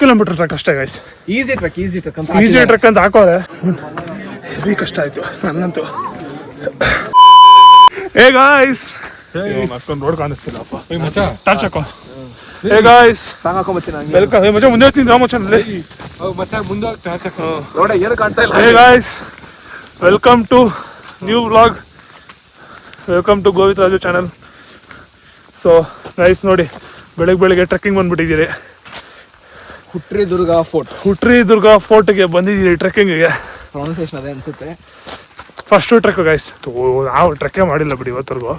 Kilometre trek ಅಷ್ಟೇ guys easy trek easy trek ಅಂತ easy trek ಅಂತ ಹಾಕೋರೆ. ಹೆವಿ ಕಷ್ಟ ಆಯ್ತು ನನ್ನಂತೂ. ಏ ಗಾಯ್ಸ್ ಅಷ್ಟೊಂದು ರೋಡ್ ಕಾಣಿಸ್ತಿಲ್ಲಪ್ಪ. ಟಾರ್ಚ್ ಹಾಕೋ. ಏ ಗಾಯ್ಸ್ ಸಾಕಾಕೊಂಬತ್ತೀನಿ ಹಂಗೆ ವೆಲ್ಕಮ್ ಮಚ್ಚ ಮುಂದೆ ಹೋಗ್ತೀನಿ ರಾಮಚಂದ್ರಲ್ಲಿ ಮಚ್ಚ ಮುಂದೆ ನೋಡ ಏನು ಕಾಣ್ತಾ ಇಲ್ಲ. Hey guys welcome to new vlog welcome to ಗೋವಿತ್ Raju channel so guys ನೋಡಿ ಬೆಳಗ್ಗೆ ಬೆಳಗ್ಗೆ ಟ್ರೆಕ್ಕಿಂಗ್ ಬಂದ್ಬಿಟ್ಟಿದ್ದೀರಿ. ಹುಟ್ರಿ ದುರ್ಗಾ ಫೋರ್ಟ್ ಹುಟ್ರಿ ದುರ್ಗಾ ಫೋರ್ಟ್ಗೆ ಬಂದಿದ್ದೀರಿ ಟ್ರೆಕ್ಕಿಂಗಿಗೆ ಪ್ರೊನೌನ್ಸಿಯೇಷನ್ ಅದೇ ಅನ್ಸುತ್ತೆ? ಫಸ್ಟು ಟ್ರೆಕ್ ಗೈಸ್ ನಾವು ಟ್ರೆಕ್ಕೇ ಮಾಡಿಲ್ಲ ಬಿಡಿ ಇವತ್ತರೆಗೂ.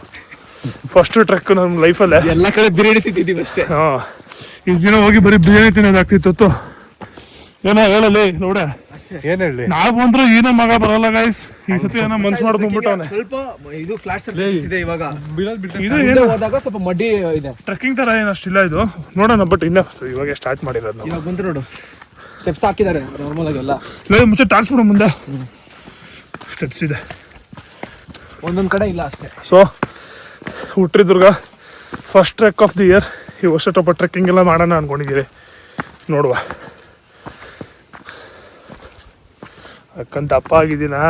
ಫಸ್ಟು ಟ್ರೆಕ್ ನಮ್ಮ ಲೈಫಲ್ಲೇ ಎಲ್ಲ ಕಡೆ ಬಿರಿಯಾನಿ ತಿಂತಿದ್ದೀವಿ ಅಷ್ಟೇ. ಹಾಂ. ಇಷ್ಟು ದಿನ ಹೋಗಿ ಬರೀ ಬಿರಿಯಾನಿ ತಿನ್ನೋದಾಗ್ತಿತ್ತು ಏನೋ ಹೇಳಲಿ ನೋಡ. ಏನ್ ಹೇಳಿ ನಾವ್ ಬಂದ್ರು ಏನೋ ಮಗ ಬರಲ್ಲ ಗಾಯ್ಸ್ ಈ ಸತಿ ಏನೋ ಮನ್ಸ್ ಮಾಡ್ದು ಬಂದ್ಬಿಟ್ಟವನೆ ಸ್ವಲ್ಪ ಇದು ಫ್ಲಾಟ್ ಸರ್ಫೇಸ್ ಇದೆ ಇವಾಗ. ಇದು ಏನು ಹೋದಾಗ ಸ್ವಲ್ಪ ಮಡಿ ಇದೆ. ಟ್ರೆಕ್ಕಿಂಗ್ ತರ ಏನು ಅಷ್ಟಿಲ್ಲ ಇದು. ನೋಡೋಣ ಬಟ್ ಇನ್ನ ಇವಾಗ ಸ್ಟಾರ್ಟ್ ಮಾಡಿರೋದು ನಾವು. ಇವಾಗ ಬಂತು ನೋಡು. ಸ್ಟೆಪ್ಸ್ ಹಾಕಿದ್ದಾರೆ ನಾರ್ಮಲ್ ಆಗಿ ಎಲ್ಲ. ಲೇ ಮುಂಚೆ ಟಾರ್ಚ್ ಬಿಡು ಮುಂದೆ. ಸ್ಟೆಪ್ಸ್ ಇದೆ. ಒಂದೊಂದ್ ಕಡೆ ಇಲ್ಲ ಅಷ್ಟೇ. So Hutri Durga. First trek of the year ಈ ವರ್ಷ ಸ್ವಲ್ಪ ಟ್ರೆಕ್ಕಿಂಗ್ ಎಲ್ಲ ಮಾಡೋಣ ಅನ್ಕೊಂಡಿದ್ದೀರಿ ನೋಡುವ. ಅಕ್ಕಂತ ಅಪ್ಪ ಆಗಿದ್ದೀನಾ?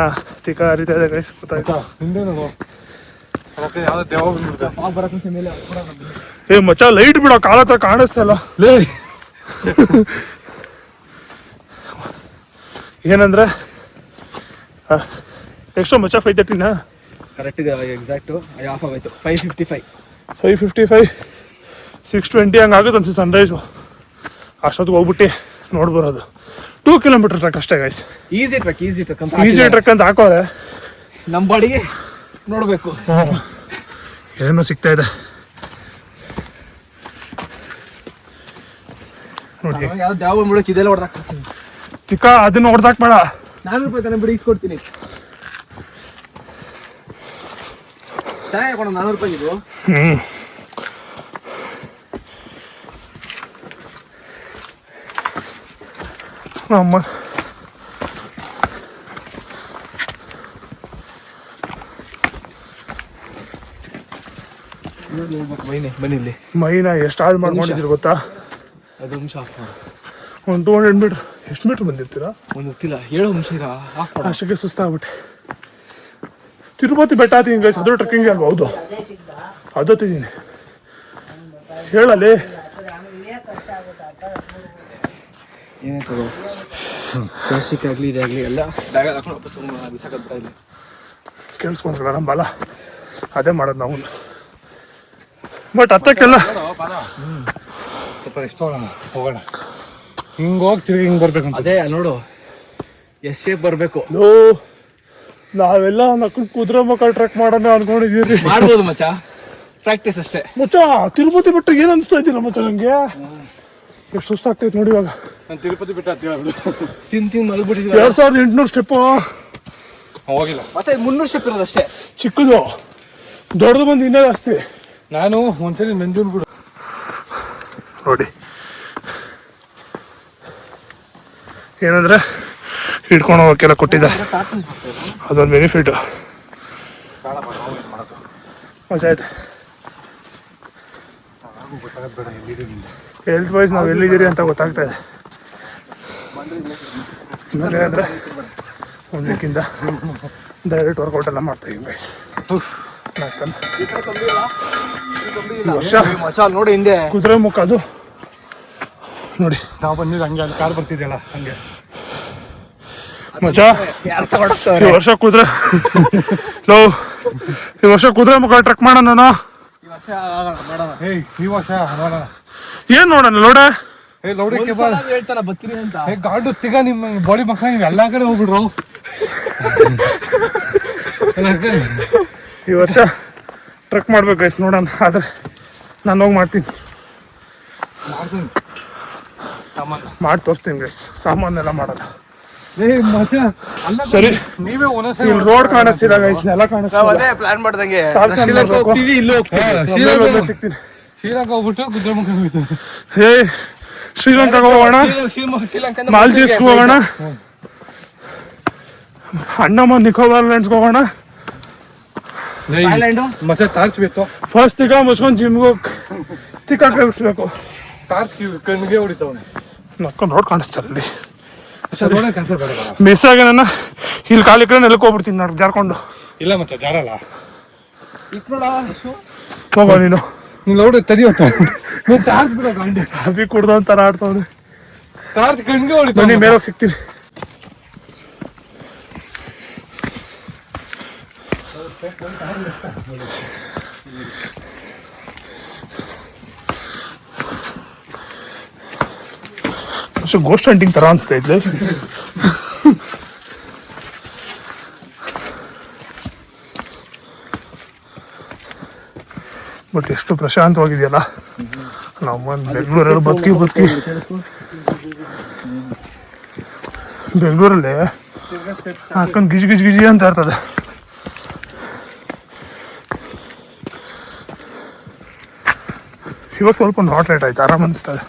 ತಿಕ್ಕ ಹರಿತಾ ಇದೆ ಗೈಸ್ ಗೊತ್ತಾಯ್ತಾ. ಏ ಮಚ್ಚ ಲೈಟ್ ಬಿಡೋ ಕಾಲ ಹತ್ರ ಕಾಣಿಸ್ತಾ ಇಲ್ಲ. ಲೇ. ಏನಂದ್ರೆ ಎಷ್ಟು ಮಚ್ಚ ಫೈವ್ ತರ್ಟಿನ ಕರೆಕ್ಟ್ ಇದೆ ಎಕ್ಸಾಕ್ಟ್ ಆಫ್ ಆಗೋಯ್ತು five fifty five five fifty five six twenty ಹಂಗೆ ಆಗುತ್ತೆ ಅನ್ಸುತ್ತೆ ಸನ್ರೈಸು ಅಷ್ಟೊತ್ತಿಗೆ ಹೋಗ್ಬಿಟ್ಟು ನೋಡ್ಬರೋದು. ಟೂ ಕಿಲೋಮೀಟರ್ ಟ್ರಕ್ ಅಷ್ಟೇ guys easy trek easy trek ಅಂತ ಈಸಿ ಟ್ರಕ್ ಅಂತ ಹಾಕೋರೆ. ನಮ್ಮ ಬಾಡಿಗೆ ನೋಡಬೇಕು. ಏನು ಸಿಗ್ತಾ ಇದೆ. ನೋಡಿ. ಯಾವ್ದು ಯಾವ ಇದೆಲ್ಲ ಹೊಡೆದಾಕ್ ಚಿಕ್ಕ ಅದನ್ನ ಹೊಡೆದಾಕ್ ಬೇಡ. ನಾನೂರು ರೂಪಾಯಿ ತಾನೇ ಬಿಡಿ ಇಸ್ಕೊಡ್ತೀನಿ. ಚೆನ್ನಾಗಿ ಕೊಡ ನಾನೂರು ರೂಪಾಯಿ ಇದು. ಹ್ಮ್. ಇಲ್ಲಿ ಮೈನ ಎಷ್ಟು ಹಾಳು ಮಾಡ್ಕೊಂಡಿದ್ದೀರಿ ಗೊತ್ತಾ? ಅದು ನಿಮಿಷ ಒಂದು ಟೂ ಹಂಡ್ರೆಡ್ ಮೀಟ್ರ್ ಎಷ್ಟು ಮೀಟ್ರ್ ಬಂದಿರ್ತೀರಾ? ಒಂದು ಗೊತ್ತಿಲ್ಲ ಏಳು ನಿಮಿಷ ಇರ ಅಷ್ಟಕ್ಕೆ ಸುಸ್ತಾಗ್ಬಿಟ್ಟೆ. ತಿರುಪತಿ ಬೆಟ್ಟ ಹತ್ತೀನಿ ಗೈಸ್ ಅದು ಟ್ರೆಕ್ಕಿಂಗ್ ಅಲ್ವಾ ಹೌದು. ಅದು ಹತ್ತಿದ್ದೀನಿ. ಹೇಳಲಿ ಏನಾಯ್ತದು ಪ್ಲಾಸ್ಟಿಕ್ ಆಗಲಿ ಇದಾಗಲಿ ಎಲ್ಲ ಬ್ಯಾಗ್ ಹಾಕೊಂಡು ವಾಪಸ್ ಬಿಸಾಕತ್ತ ಇಲ್ಲಿ ಕೇಳಿಸ್ಕೊಂಡ್ರಲ್ಲ ನಮ್ಮ ಬಲ. ಅದೇ ಮಾಡೋದು ನಾವು. ಬಟ್ ಹತ್ತಕ್ಕೆಲ್ಲ ಸ್ವಲ್ಪ ರೆಸ್ಟ್ ಹೋಗೋಣ ಹೋಗೋಣ. ಹಿಂಗ್ ಹೋಗಿ ತಿರುಗಿ ಹಿಂಗ್ ಬರಬೇಕು ಅದೇ ನೋಡು. ಎಸ್ ಶೇಪ್ ಬರಬೇಕು. ಲೋ ನಾವೆಲ್ಲ ನಕ್ಕು ಕುದುರೆ ಮಕ್ಕಳು ಟ್ರೆಕ್ ಮಾಡೋಣ ಅನ್ಕೊಂಡಿದ್ದೀರಿ ಮಾಡ್ಬೋದು ಮಚ್ಚ. ಪ್ರಾಕ್ಟೀಸ್ ಅಷ್ಟೇ. ಮಚ್ಚ ತಿರುಪತಿ ಬಿಟ್ಟು ಏನು ಅನಿಸ್ತಾ ಇದ್ದೀರ ಮಚ್ಚ ನಂಗೆ? ಎಷ್ಟು ಸುಸ್ತಾಗ್ತೈತೆ ನೋಡಿ ಇವಾಗ. ನಾನು ತಿರುಪತಿ ಬಿಟ್ಟು ಹತ್ತಿರ ತಿನ್ ತಿನ್ ಮಲಗ್ಬಿಟ್ಟಿದ್ವಿ ಎರಡು ಸಾವಿರದ ಎಂಟುನೂರು ಸ್ಟೆಪ್ಪು ಹೋಗಿಲ್ಲ. ಮತ್ತೆ ಮುನ್ನೂರು ಸ್ಟೆಪ್ ಇರೋದು ಅಷ್ಟೇ. ಚಿಕ್ಕದು. ದೊಡ್ಡದು ಬಂದು ಇನ್ನೂ ಜಾಸ್ತಿ. ನಾನು ಒಂದ್ಸರಿ ನಂಜೂನ್ ಬಿಡು. ನೋಡಿ. ಏನಂದ್ರೆ ಹಿಡ್ಕೊಂಡು ಹೋಗೋಕ್ಕೆಲ್ಲ ಕೊಟ್ಟಿದ್ದಾರೆ ಅದೊಂದು ಬೆನಿಫಿಟ್ ಆಯ್ತು. ಹೆಲ್ತ್ ವೈಸ್ ನಾವು ಎಲ್ಲಿದ್ದೀರಿ ಅಂತ ಗೊತ್ತಾಗ್ತಾ ಇದೆ. ಆಮೇಲೆ ಅಂದರೆ ಒಂದು ವೀಕಿಂದ ಡೈರೆಕ್ಟ್ ವರ್ಕೌಟ್ ಎಲ್ಲ ಮಾಡ್ತಾ ಇದ್ದೀವಿ ವರ್ಷ ನೋಡಿ ಹಿಂದೆ ಕುದುರೆ ಮುಖ ಅದು. ನೋಡಿ ನಾವು ಬಂದಿದ್ದು ಹಂಗೆ ಅಲ್ಲಿ ಕಾರ್ ಬರ್ತಿದ್ಯಲ್ಲ ಹಂಗೆ. ಮಜಾ? ಈ ವರ್ಷ ಕುದುರೆ. ಲೋ ಈ ವರ್ಷ ಕುದುರೆ ಮುಖ ಟ್ರಕ್ ಮಾಡೋಣ ನಾನು. ಈ ವರ್ಷ ಏನ್ ನೋಡೋಣ ನೋಡ ಏ ಲೌಡಕ್ಕೆ ಬಾ ಹೇಳ್ತಾನ ಬರ್ತೀನಿ ಅಂತ. ಏ ಗಾಡು ತಿಗ ನಿಮ್ಮ ಬಾಡಿ ಮಕ್ಕ ನೀವು ಎಲ್ಲಾ ಕಡೆ ಹೋಗ್ಬಿಡ್ರು. ಈ ವರ್ಷ ಟ್ರಕ್ ಮಾಡ್ಬೇಕು ಗೈಸ್ ನೋಡೋಣ. ಆದ್ರೆ ನಾನು ಹೋಗಿ ಮಾಡ್ತೀನಿ. ಮಾಡಿ ತೋರಿಸ್ತೀನಿ ಗೈಸ್ ಸಾಮಾನೆಲ್ಲ ಮಾಡಲ್ಲ ಏ ಮಚ್ಚ ಅಲ್ಲ ಸರಿ. ನೀವೇ ಒಂದೊಂದ್ಸರಿ ರೋಡ್ ಕಾಣಿಸ್ತಿಲ್ಲ ಗೈಸ್ ಎಲ್ಲ ನಾವ್ ಕಾಣಿಸ್ತಿಲ್ಲ ಅದೇ ಪ್ಲಾನ್ ಮಾಡ್ದಂಗೆ. ಶ್ರೀಲಂಕಾ ಹೋಗ್ತೀವಿ ಇಲ್ಲೂ ಹೋಗ್ತೀವಿ ಶ್ರೀಲಂಕಾ ಹೋಗ್ಬಿಟ್ಟು ಗುಜರಾಮುಖ ಹೋಗ್ತೀವಿ ಹೋಗ್ತು ಹೇ ಶ್ರೀಲಂಕಾಗೆ ಹೋಗೋಣ? ಮಾಲ್ದೀವ್ಸ್ಗೆ ಹೋಗೋಣ? ಅಂಡಮಾನ್ ನಿಕೋಬಾರ್ ಲ್ಯಾಂಡ್ಸ್ಗೆ ಹೋಗೋಣ. ಮತ್ತೆ ಟಾರ್ಚ್ ಬೇಕು? ಫಸ್ಟ್ ತಿಕ್ಕ ಮುಚ್ಕೊಂಡು ಜಿಮ್ಗೆ ಹೋಗಿ ತಿಕ್ಕ ಕಲಿಸ್ಬೇಕು ಟಾರ್ಚ್ ಕಣ್ಣಿಗೆ ಹೊಡಿತಾವನೆ ನಕ್ಕೊಂಡು ರೋಡ್ ಕಾಣಿಸ್ತಾರೆ ಅಲ್ಲಿ. ಮಿಸ್ ಆಗಿ ನನ್ನ ಇಲ್ಲಿ ಕಾಲಿ ಕಡೆ ನೆಲಕ್ಕೆ ಹೋಗ್ಬಿಡ್ತೀನಿ ನಾನು ಜಾರ್ಕೊಂಡು. ಇಲ್ಲ ಮತ್ತೆ ಜಾರಲ್ಲ. ಹೋಗೋ ನೀನು. ನೀನು ನೀನು ಚಾರ್ಜ್ ಬಿಡೋ ಗಾಂಡಿ. ಕಾಫಿ ಕುಡ್ದು ಅಂತಾರ ಆಡ್ತಾವ್ರೆ ಚಾರ್ಜ್ ಕಣ್ಗೆ ಹೊಡಿತ ಬನ್ನಿ ಮೇಲೆ ಹೋಗಿ ಸಿಗ್ತೀನಿ ಗೋಸ್ಟ್ ಹಂಟಿಂಗ್ ತರ ಅನ್ಸ್ತಾ ಇದ್ಲೆ. ಬಟ್ ಎಷ್ಟು ಪ್ರಶಾಂತವಾಗಿದೆಯಲ್ಲ. ನಮ್ಮ ಬೆಂಗಳೂರಲ್ಲಿ ಬದುಕಿ ಬದುಕಿ. ಬೆಂಗಳೂರಲ್ಲಿ ಹಾಕೊಂಡು ಗಿಜಿ ಗಿಜಿ ಗಿಜಿ ಅಂತ ಇರ್ತದೆ. ಇವಾಗ ಸ್ವಲ್ಪ ನಾಟ್ ರೇಟ್ ಆಯ್ತು ಆರಾಮ್ ಅನಿಸ್ತದೆ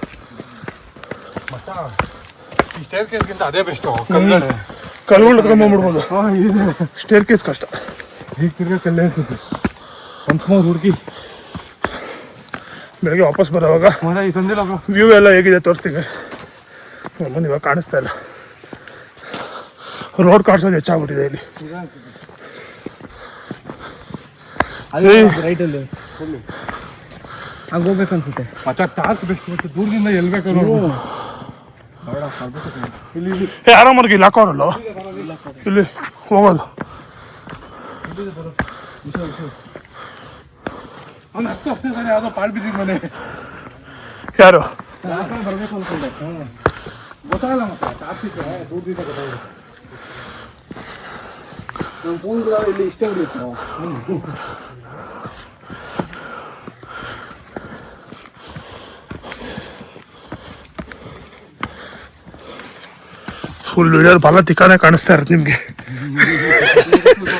ಅದೇ ಬೆಸ್ಟು ಕಲ್ಗಡೆ ಸ್ಟೇರ್ ಕೇಸ್ ಕಷ್ಟ. ಈಗ ತಿರ್ಗಾ ಕಲ್ಲೇ ಹುಡುಕಿ ಬೆಳಗ್ಗೆ ವಾಪಸ್ ಬರೋವಾಗ ವ್ಯೂ ಎಲ್ಲ ಹೇಗಿದೆ ತೋರಿಸ್ತೀವಿ ನಮ್ಮನ್ನು ಇವಾಗ ಕಾಣಿಸ್ತಾ ಇಲ್ಲ. ರೋಡ್ ಕಾಣಿಸೋದು ಹೆಚ್ಚಾಗ್ಬಿಟ್ಟಿದೆ ಇಲ್ಲಿ. ರೈಟಲ್ಲಿ ಹಂಗೆ ಹೋಗ್ಬೇಕು ಅನ್ಸುತ್ತೆ. ಮತ್ತೆ ಟಾರ್ಚ್ ಬೆಸ್ಟ್ ಮತ್ತೆ ದೂರದಿಂದ ಎಲ್ಲಿ ಬೇಕಾದ್ರೂ ನೋಡ್ಬೋದು. ಇಲ್ಲಿ ಇಲ್ಲಿ. ಏ ಆರಾಮಾಗಿ ಇಲ್ಲಿ ಹಾಕೋರಲ್ಲ ಇಲ್ಲಿ ಹೋಗೋದು. ಅವ್ನು ಹತ್ತು ವರ್ಷ ಸರಿ ಯಾವುದೋ ಪಾಳ್ ಬಿದ್ದಿದ್ ಮನೆ. ಯಾರು? ಬರಬೇಕು ಅನ್ಕೊಂಡೆ. ಗೊತ್ತಾಗಲ್ಲ ಮತ್ತೆ ಟ್ರಾಫಿಕ್ ದೂರದಿಂದ ಗೊತ್ತಾಗುತ್ತೆ. ನಮ್ಮ ಫೋನ್ ಇಲ್ಲಿ ಇಷ್ಟೇ ಹೊಡಿಯುತ್ತೆ. ಫುಲ್ ವಿಡಿಯೋ ಬಲ ತಿಕ್ಕಾನೆ ಕಾಣಿಸ್ತಾ ಇರುತ್ತೆ ನಿಮಗೆ.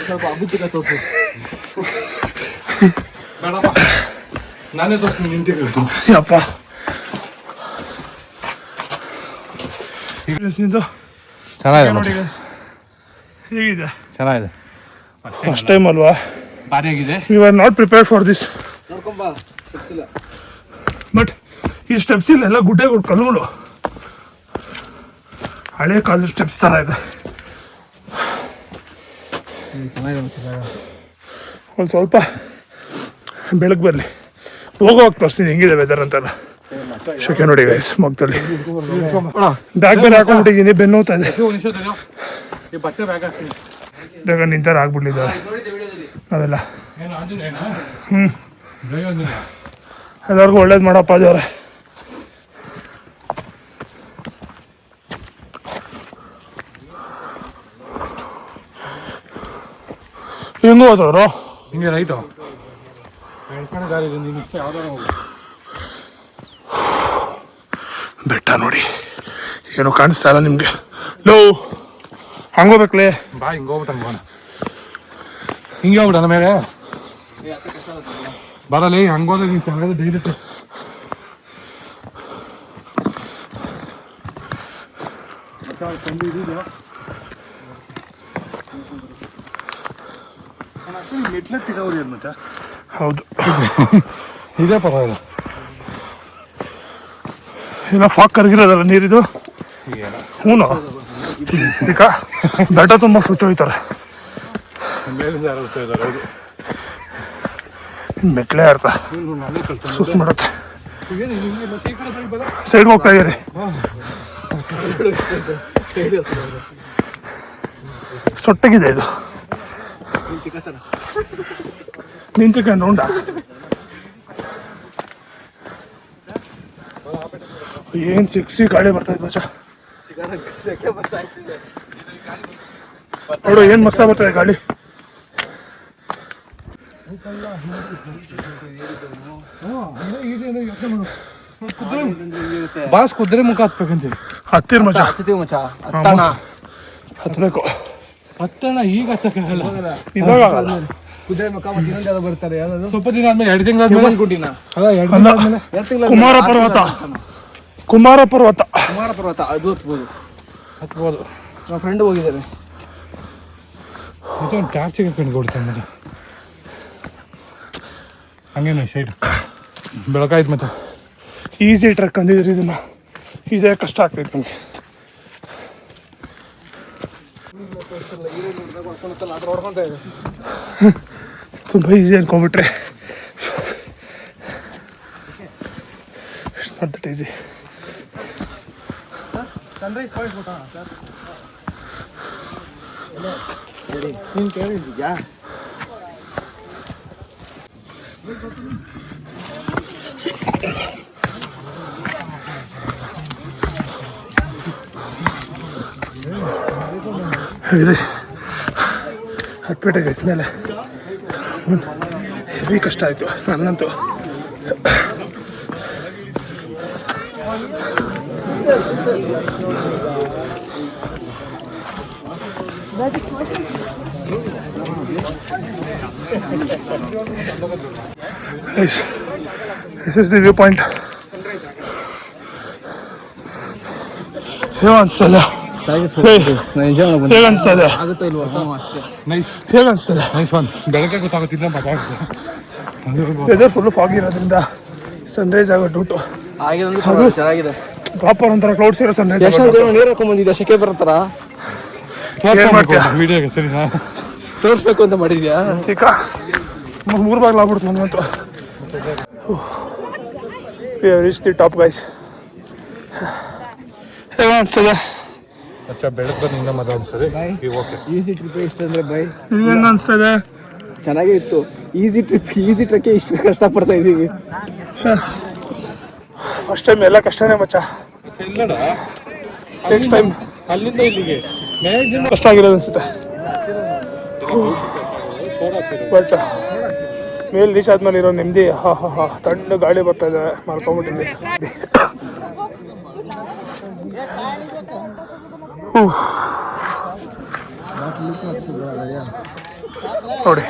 ಸ್ವಲ್ಪ ತೋರಿಸು. ಬೇಡಪ್ಪ. ನಾನೇ ತೋರಿಸ್ತೀನಿ ನಿಂತಿರೋದು. ಯಪ್ಪ. ನಿಂದು? ಚೆನ್ನಾಗಿದೆ ನೋಡಿ guys. ಹೇಗಿದೆ? ಚೆನ್ನಾಗಿದೆ. ಫಸ್ಟ್ ಟೈಮ್ ಅಲ್ವಾ? ಭಾರಿ ಆಗಿದೆ. You are not prepared for this ನೋಡ್ಕೊಂಬ ಸಿಕ್ಸಿಲ್ಲ ಬಟ್ ಈ ಸ್ಟೆಪ್ಸ್ ಇಲ್ಲ ಎಲ್ಲ ಗುಡ್ಡೆ ಗುಡ್ ಕಲ್ಲುಗಳು ಹಳೆ ಕಾಲದ ಸ್ಟೆಪ್ಸ್ ಥರ ಇದೆ. ಒಂದು ಸ್ವಲ್ಪ ಬೆಳಗ್ಗೆ ಬರಲಿ. ಹೋಗೋವಾಗ ತೋರಿಸ್ತೀನಿ ಹೆಂಗಿದೆ ವೆದರ್ ಅಂತೆಲ್ಲ. ಶಕೆ ನೋಡಿ ಗೈಸ್ ಮಗ್ದಲ್ಲಿ. ಬ್ಯಾಗ್ ಬೇರೆ ಹಾಕೊಂಡ್ಬಿಟ್ಟಿದ್ದೀನಿ ಬೆನ್ನು ಹೋಗ್ತಾ ಇದೆ. ಬೇಗ ನಿಂತಾರ ಆಗ್ಬಿಡ್ಲಿದ್ದಾರೆ. ಅವೆಲ್ಲ ಹ್ಞೂ ಎಲ್ಲರಿಗೂ ಒಳ್ಳೇದು ಮಾಡಪ್ಪ ದೇವ್ರೆ. ಹೆಂಗೂ ಹೋದವರು ಹಿಂಗೆ ರೈಟು ಬೆಟ್ಟ ನೋಡಿ. ಏನು ಕಾಣಿಸ್ತಾ ಇಲ್ಲ ನಿಮಗೆ. ಲೋ ಹಂಗೋಬೇಕ್ಲೇ? ಬಾ ಹಿಂಗೆ ಹೋಗ್ಬಿಟ್ಟು ಹಂಗೆ ಹಿಂಗೆ ಹೋಗ್ಬಿಡ ನನ್ನ ಮೇಲೆ. ಬರಲಿ ಹಂಗೋದ್ರೆ ನೀನು ಚೆನ್ನಾಗಿ ಡೈಲಿ ಮೆಟ್ಲೆ ತಿಗೋರಿ ಮತ್ತೆ? ಹೌದು. ಇದೇ ಪರವಾಗಿಲ್ಲ. ಏನೋ ಫಾಕ್ ಕರಗಿರೋದಲ್ಲ ನೀರಿದು? ಹ್ಞೂ ಈಗ ಬೆಟ್ಟ ತುಂಬ ಹೌದು ಮೆಟ್ಲೆ ಇರ್ತ ಸುಸ್ ಮಾಡತ್ತೆ. ಸುಸ್ತು ಸೈಡ್ ಹೋಗ್ತಾ ಇದ್ದೀರಿ. ಸೊಟ್ಟಗಿದೆ ಇದು. ನಿಂತಿಕೊಂಡು ಉಂಡ ಏನ್ ಸಿಕ್ಸಿ ಗಾಳಿ ಬರ್ತಾ ಇದೆ ಮಚ್ಚ. ನೋಡು ಏನು ಮಸ್ತ ಬರ್ತದೆ ಗಾಳಿ. ಬಾಸ್ ಕುದ್ರೆ ಮುಖ ಹತ್ಬೇಕಂತೀವಿ ಹತ್ತಿರ ಮಚ ಹತ್ತಿದ್ದೀವಿ ಮಚ ಹತ್ತಣ. ಹತ್ಬೇಕು. ಹತ್ತಣ ಈಗ ಹತ್ತಕ್ಕಾಗಲ್ಲ. ಇವಾಗ ಆಗಲ್ಲ? ಕುದುರೆ ಮುಖ ಮತ್ತೆ ಇನ್ನೊಂದು ಯಾವ್ದೋ ಬರ್ತಾರೆ ಯಾವ್ದು ಸ್ವಲ್ಪ ದಿನ ಆದ್ಮೇಲೆ ಎರಡು ತಿಂಗಳ ಗುಡ್ಡಿನ. ಅಲ್ಲ ಎರಡು ತಿಂಗಳ ಕುಮಾರ ಪರ್ವತ. ಕುಮಾರ ಪರ್ವತ. ಕುಮಾರ ಪರ್ವತ ಅದು ಹತ್ಬೋದು. ಹತ್ಬೋದು. ನಮ್ಮ ಫ್ರೆಂಡ್ ಹೋಗಿದ್ದಾರೆ ಮತ್ತೆ ಒಂದು ಟಾರ್ಚಿಗೆ ಕಂಡುಕೊಡ್ತಾನೆ ಮತ್ತೆ ಹಂಗೇನು ಸೈಡ್ ಬೆಳಕಾಯ್ತು ಮತ್ತೆ. ಈಸಿ ಟ್ರಕ್ ಅಂದಿದ್ರೆ ಇದನ್ನ. ಇದೇ ಕಷ್ಟ ಆಗ್ತೈತೆ ನಮಗೆ. ತುಂಬ ಈಸಿ ಅನ್ಕೊಂಬಿಟ್ರೆ ಇಟ್ಸ್ ನಾಟ್ ದಟ್ ಈಸಿ ನೀನು ಕೇಳಿದ್ಯಾ ಇದೆ ಹತ್ಬಿಟ್ಟೆ ಗೈಸ್ ಮೇಲೆ ಹೆವಿ ಕಷ್ಟ ಆಯಿತು ನನಗಂತೂ Guys, this is the viewpoint. ಹೇಗೆ ಅನ್ಸ್ತಲ್ಲ ಹೇಗೆ ಅನಿಸ್ತದೆ ಆಗುತ್ತೋ ಇಲ್ವೋ ಅಷ್ಟೇ ನೈಸ್ ಹೇಗೆ ಅನ್ಸ್ತದೆ ಬೆಳಗ್ಗೆ ಗೊತ್ತಾಗುತ್ತಿಲ್ಲ ವೆದರ್ ಫುಲ್ಲು ಫಾಗ್ ಇರೋದ್ರಿಂದ ಸನ್ರೈಸ್ ಆಗೋ ಡೌಟು ಚೆನ್ನಾಗಿದೆ ಪ್ರಾಪರ್ ಒಂಥರ ಕ್ಲೌಡ್ಸ್ ಇರೋ ಸನ್ರೈಸ್ ನೀರು ಹಾಕೊಂಡ್ ಬಂದಿದ್ಯಾ ಶೆಕೆ ಬರ್ತಾರ ಮಾಡ್ತೀಯ? ಮೀಡಿಯಾಗೆ ಸರಿನಾ ತೋರಿಸ್ಬೇಕು ಅಂತ ಮಾಡಿದ್ಯಾ ಚಿಕ್ಕ ಮೂರು ಬಾಗ್ಲು ಆಗ್ಬಿಡ್ತು ನನಗಂತೂ ರೀಚ್ ದಿ ಟಾಪ್ ಗೈಸ್ ಹೇಗೆ ಅನ್ಸ್ತದೆ ಅಚ್ಚಾ ಬೆಳಗ್ಗೆ ಬಂದು ಓಕೆ ಈಸಿ ಟ್ರಿಪ್ ಇಷ್ಟ ಅಂದ್ರೆ ಬೈ ಹೆಂಗೆ ಅನ್ಸ್ತದೆ? ಚೆನ್ನಾಗೇ ಇತ್ತು ಈಸಿ ಟ್ರಿಪ್ ಈಸಿ ಟ್ರಕ್ಕೆ ಇಷ್ಟು ಕಷ್ಟಪಡ್ತಾ ಇದ್ದೀವಿ. ಫಸ್ಟ್ ಟೈಮ್ ಎಲ್ಲ ಕಷ್ಟನೇ ಮಚ್ಚ. ಇಲ್ಲಡ ನೆಕ್ಸ್ಟ್ ಟೈಮ್ ಅಲ್ಲಿಂದ ಇಲ್ಲಿಗೆ. ಕಷ್ಟ ಆಗಿರೋದು ಅನ್ಸುತ್ತೆ. ಬಟ್ ಮೇಲೆ ರೀಚ್ ಆದ್ಮೇಲೆ ಇರೋ ನೆಮ್ಮದಿ ಹಾ ಹಾ ಹಾ ತಣ್ಣ ಗಾಳಿ ಬರ್ತಾ ಇದೆ ಮಾಡ್ಕೊಂಬಿಟ್ಟಿದ್ದೆ ನೋಡಿ.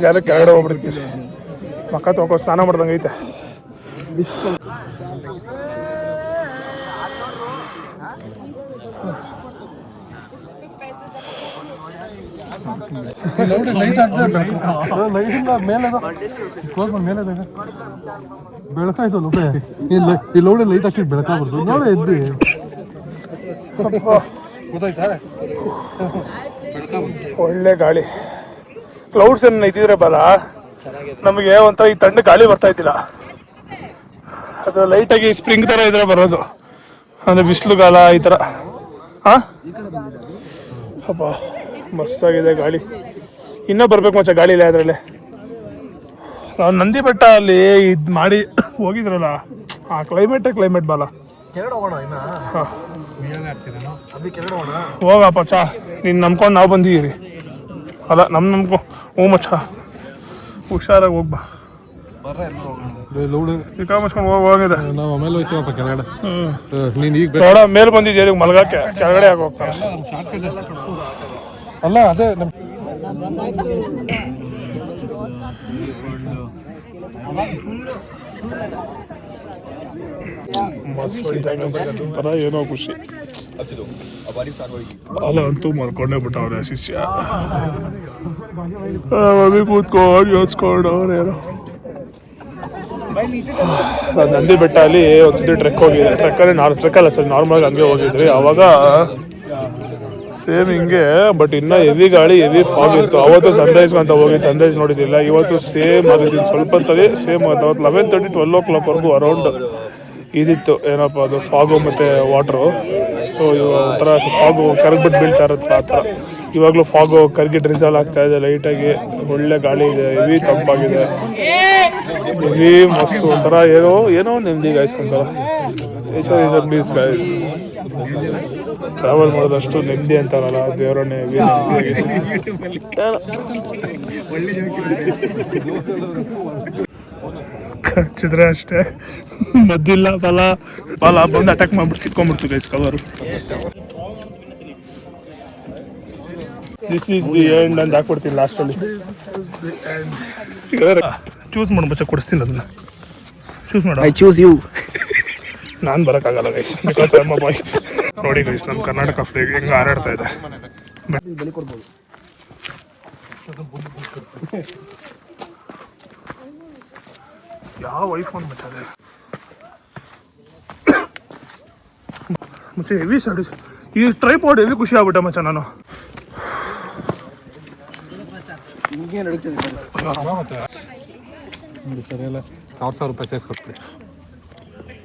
ಜಾಗ ಕೆಳಗಡೆ ಹೋಗ್ಬಿಡ್ತೀವಿ ಮಕ್ಕ ತೊಗೊಂಡು ಸ್ನಾನ ಮಾಡ್ದಂಗೆ ಐತೆ ಲೈಟಿಂದ ಮೇಲೆ ಕ್ಲೋಸ್ ಮಾಡಿ ಮೇಲೆ ಬೆಳಕಾಯ್ತು ಲೋಕೆ ಇಲ್ಲ ಈ ಲೋಡೆ ಲೈಟ್ ಹಾಕಿ ಬೆಳಕಾಗ್ಬಾರ್ದು ನೋಡಿ ಎದ್ದು. ಗೊತ್ತಾಯ್ತಾ? ಒಳ್ಳೆ ಗಾಳಿ. ಕ್ಲೌಡ್ಸ್ ಏನು ಇದ್ದಿದ್ರೆ ಬಲ? ನಮಗೆ ಒಂಥರ ಈ ತಣ್ಣ ಗಾಳಿ ಬರ್ತಾ ಇದ್ದಿಲ್ಲ. ಅದು ಲೈಟಾಗಿ ಸ್ಪ್ರಿಂಗ್ ಥರ ಇದ್ರೆ ಬರೋದು. ಅಂದರೆ ಬಿಸಿಲುಗಾಲ ಈ ಥರ ಹಾಂ ಅಪ್ಪ ಮಸ್ತಾಗಿದೆ ಗಾಳಿ. ಇನ್ನೂ ಬರಬೇಕು ಮಚ್ಚ ಗಾಳಿ ಇಲ್ಲ ಅದರಲ್ಲಿ ನಾವು ನಂದಿ ಬೆಟ್ಟ ಅಲ್ಲಿ ಇದು ಮಾಡಿ ಹೋಗಿದ್ರಲ್ಲ ಆ ಕ್ಲೈಮೇಟೇ ಕ್ಲೈಮೇಟ್ ಬಾಲ. ಹೋಗಪ್ಪ ಚಾ ನೀನು ನಂಬ್ಕೊಂಡು ನಾವು ಬಂದಿದ್ದೀರಿ. ಅಲ್ಲ ನಮ್ಮ ನಂಬ್ಕೊ ಹ್ಞೂ ಮಚ್ಚ. ಹುಷಾರಾಗಿ ಹೋಗ್ಬಾ ಈಗ ಮೇಲೆ ಬಂದಿದ್ದೀರಿ ಮಲ್ಗಕ್ಕೆ? ಕೆಳಗಡೆ ಆಗಿ ಹೋಗ್ತಾರೆ? ಅಲ್ಲ, ಅದೇ ನಮ್ಮ ಒಂಥರ ಏನೋ ಖುಷಿ. ಅಲ್ಲ, ಅಂತೂ ಮಲ್ಕೊಂಡೇ ಬಿಟ್ಟವ್ರೆ ಶಿಷ್ಯ. ಮಮ್ಮಿ ಕೂತ್ಕೊಂಡು ಯೋಚ್ಕೊಂಡು ಅವ್ರೇನೋ ನಾನ್ ನಂದಿ ಬೆಟ್ಟ ಅಲ್ಲಿ ಒಂದ್ಸತಿ ಟ್ರೆಕ್ ಹೋಗಿದ್ದೆ. ಟ್ರೆಕ್ಕಲ್ಲಿ ನಾರ್ ಟ್ರೆಕ್ ಅಲ್ಲ ಸರ್ ನಾರ್ಮಲ್ ಹಂಗೆ ಹೋಗಿದ್ರಿ. ಅವಾಗ ಸೇಮ್ ಹಿಂಗೆ ಬಟ್ ಇನ್ನ ಹೆವಿ ಗಾಳಿ ಹೆವಿ ಫಾಗ್ ಇತ್ತು. ಅವತ್ತು ಸನ್ರೈಸ್ ಅಂತ ಹೋಗಿ ಸನ್ರೈಸ್ ನೋಡಿದಿಲ್ಲ ಇವತ್ತು ಸೇಮ್ ಆಗಿದ್ದೀನಿ ಸ್ವಲ್ಪ ತಲೆ ಸೇಮ್ ಅವತ್ತು ಲೆವೆನ್ ತರ್ಟಿ ಟ್ವೆಲ್ ಓ ಕ್ಲಾಕ್ವರೆಗೂ ಅರೌಂಡ್ ಇದಿತ್ತು. ಏನಪ್ಪ ಅದು ಫಾಗು ಮತ್ತು ವಾಟ್ರು ಸೊ ಒಂಥರ ಫಾಗು ಕರಗ್ಬಿಟ್ಟು ಬೀಳ್ತಾ ಇರುತ್ತೆ ಆ ಥರ. ಇವಾಗಲೂ ಫಾಗು ಕರ್ಗಿಟ್ ಡ್ರಿಸಲ್ ಆಗ್ತಾ ಇದೆ ಲೈಟಾಗಿ ಒಳ್ಳೆ ಗಾಳಿ ಇದೆ ಹೆವಿ ತಂಪಾಗಿದೆ. ಹೆವಿ ಮಸ್ತ್ ಒಂಥರ ಏನೋ ಏನೋ ನೆಮ್ಮದಿ ಗಾಯಿಸ್ಕೊಂತಾರ ಪ್ಲೀಸ್ ಟ್ರಾವೆಲ್ ಮಾಡೋದಷ್ಟು ನೆಮ್ಮದಿ ಅಂತಾರಲ್ಲ ದೇವರನ್ನೇ ಕಚ್ಚಿದ್ರೆ ಅಷ್ಟೇ. ಮದ್ದಿಲ್ಲ ಫಲ ಫಲ ಬಂದು ಅಟ್ಯಾಕ್ ಮಾಡ್ಬಿಟ್ಟು ಕಿತ್ಕೊಂಡ್ಬಿಡ್ತು guys cover this is the end ಅಂತ ಹಾಕ್ಬಿಡ್ತೀನಿ ಲಾಸ್ಟಲ್ಲಿ ಚೂಸ್ ಮಾಡು ಬಚ್ಚ ಕೊಡಿಸ್ತೀನಿ ಅದನ್ನ. ಚೂಸ್ ಮಾಡು ಐ ಚೂಸ್ ಯು ನಾನು ಬರೋಕ್ಕಾಗಲ್ಲ ಗೈಸ್ ಬಿಕಾಸ್ ಅಮ್ಮ ಬಾಯ್ ನೋಡಿ ಗೈಸ್ ನಮ್ಮ ಕರ್ನಾಟಕ ಫ್ಲೇಗ್ ಹೆಂಗೆ ಹಾರಾಡ್ತಾ ಇದೆ. ಯಾವ ಐಫೋನ್ ಮಚ್ಚ ಅದೇ? ಮಚ್ಚ ಹೆವಿ ಸೈಡ್ ಈ ಟ್ರೈಪಾಡ್ ಹೆವಿ ಖುಷಿ ಆಗ್ಬಿಟ್ಟೆ ಮಚ್ಚ ನಾನು. ನೋಡಿ ಸರ್ ಎಲ್ಲ ಸಾವಿರ ಸಾವಿರ ರೂಪಾಯಿ ಸೇರಿಸ್ಕೊಡ್ತೀವಿ